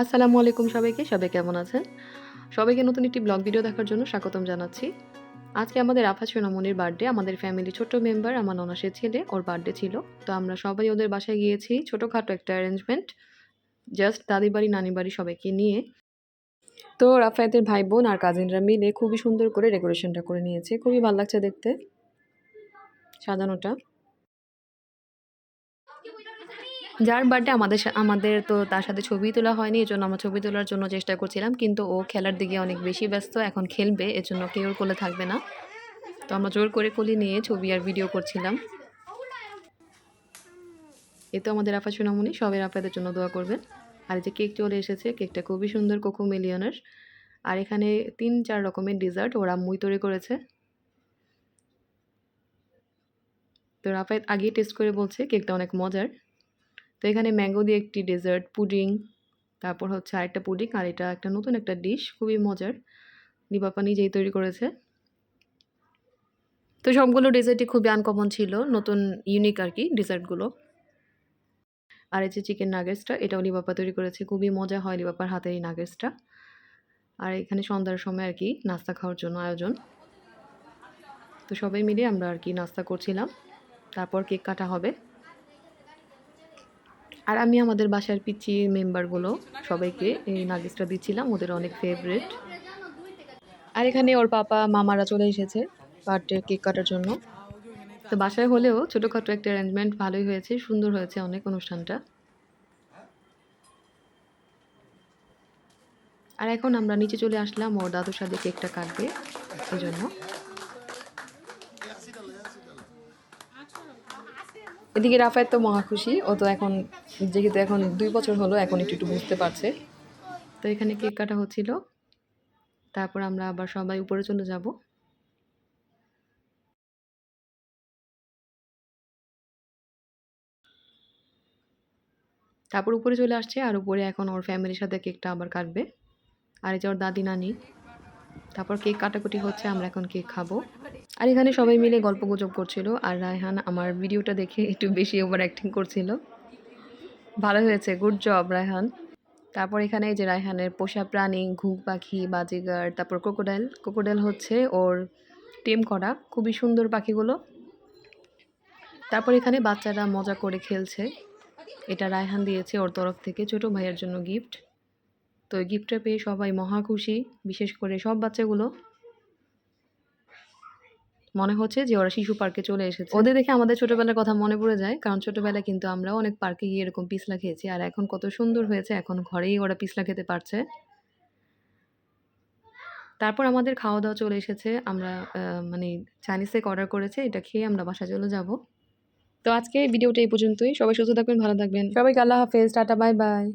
আসসালামু আলাইকুম সবাইকে, সবাই কেমন আছেন? সবাইকে নতুন একটি ব্লগ ভিডিও দেখার জন্য স্বাগতম জানাচ্ছি। আজকে আমাদের আফা সোনামনির বার্থডে আমাদের ফ্যামিলি ছোট্ট মেম্বার আমার ননাসের ছেলে, ওর বার্থডে ছিল। তো আমরা সবাই ওদের বাসায় গিয়েছি, ছোটোখাটো একটা অ্যারেঞ্জমেন্ট জাস্ট দাদি বাড়ি নানি বাড়ি সবাইকে নিয়ে। তো রাফায়েতের ভাই বোন আর কাজিনরা মিলে খুবই সুন্দর করে ডেকোরেশনটা করে নিয়েছে। খুবই ভালো লাগছে দেখতে, সাজানোটা। যার বার্থডে আমাদের আমাদের তো তার সাথে ছবি তোলা হয়নি, এজন্য আমরা ছবি তোলার জন্য চেষ্টা করছিলাম, কিন্তু ও খেলার দিকে অনেক বেশি ব্যস্ত, এখন খেলবে, এজন্য কেউ কোলে থাকবে না। তো আমরা জোর করে কোলে নিয়ে ছবি আর ভিডিও করছিলাম। এ তো আমাদের আফা সোনামণি, সবাই আপনাদের জন্য দোয়া করবেন। আর এই যে কেক চলে এসেছে, কেকটা খুবই সুন্দর, কোকো মিলিয়নের। আর এখানে তিন চার রকমের ডেজার্ট ওরা মুই তৈরি করেছে। তো রাফায়েত আগেই টেস্ট করে বলছে কেকটা অনেক মজার। তো এখানে ম্যাঙ্গো দিয়ে একটি ডেজার্ট পুডিং তারপর হচ্ছে আরেকটা পুডিং আর এটা একটা নতুন একটা ডিশ খুবই মজার। লিবাপা নিজেই তৈরি করেছে। তো সবগুলো ডেজার্টই খুবই আনকমন ছিল, নতুন ইউনিক আর কি ডেজার্টগুলো আর এই যে চিকেন নাগেটসটা এটাও লিবাপা তৈরি করেছে, খুবই মজা হয় লিবাপার হাতের এই নাগেটসটা আর এখানে সন্ধ্যার সময় আর কি নাস্তা খাওয়ার জন্য আয়োজন। তো সবাই মিলে আমরা আর কি নাস্তা করছিলাম। তারপর কেক কাটা হবে। আর আমি আমাদের বাসার পিচি মেম্বারগুলো সবাইকে এই নাগিসটা দিচ্ছিলাম, ওদের অনেক ফেভারিট আর এখানে ওর পাপা, মামারা চলে এসেছে বার্থডে কেক কাটার জন্য। তো বাসায় হলেও ছোটোখাটো একটা অ্যারেঞ্জমেন্ট ভালোই হয়েছে, সুন্দর হয়েছে অনেক অনুষ্ঠানটা। আর এখন আমরা নিচে চলে আসলাম, ওর দাদুর সাথে কেকটা কাটবে, এই জন্য। এদিকে রাফায়েত তো মহা খুশি। ও তো এখন, যেহেতু এখন দুই বছর হলো, এখন একটু একটু বুঝতে পারছে। তো এখানে কেক কাটা হচ্ছিল। তারপর আমরা আবার সবাই উপরে চলে যাব। তারপর উপরে চলে আসছে, আর উপরে এখন ওর ফ্যামিলির সাথে কেকটা আবার কাটবে। আর এই যে ওর দাদি, নানি। তারপর কেক কাটাকুটি হচ্ছে, আমরা এখন কেক খাব। আর এখানে সবাই মিলে গল্প গুজব করছিল, আর রায়হান আমার ভিডিওটা দেখে একটু বেশি ওভার অ্যাক্টিং করছিল। ভালো হয়েছে গুড জব রায়হান। তারপর এখানে যে রায়হানের পোষা প্রাণী, ঘুঘ পাখি, বাজিগার, তারপর ক্রোকোডাইল ক্রোকোডাইল হচ্ছে ওর টেম করা, খুবই সুন্দর পাখিগুলো। তারপর এখানে বাচ্চারা মজা করে খেলছে। এটা রায়হান দিয়েছে ওর তরফ থেকে, ছোট ভাইয়ের জন্য গিফট তো এই গিফটটা পেয়ে সবাই মহা খুশি বিশেষ করে সব বাচ্চাগুলো। মনে হচ্ছে যে ওরা শিশু পার্কে চলে এসেছে। ওদের দেখে আমাদের ছোটবেলার কথা মনে পড়ে যায় কারণ ছোটবেলায় কিন্তু আমরা অনেক পার্কে গিয়ে এরকম পিসলা খেয়েছি আর এখন কত সুন্দর হয়েছে এখন ঘরেই ওরা পিসলা খেতে পারছে। তারপর আমাদের খাওয়া দাওয়া চলে এসেছে আমরা মানে চাইনিজ থেকে অর্ডার করেছে এটা খেয়ে আমরা বাসা চলে যাব। তো আজকে ভিডিওটা এই পর্যন্তই সবাই সুস্থ থাকবেন ভালো থাকবেন। সবাইকে আল্লাহ হাফেজ টাটা বাই বাই।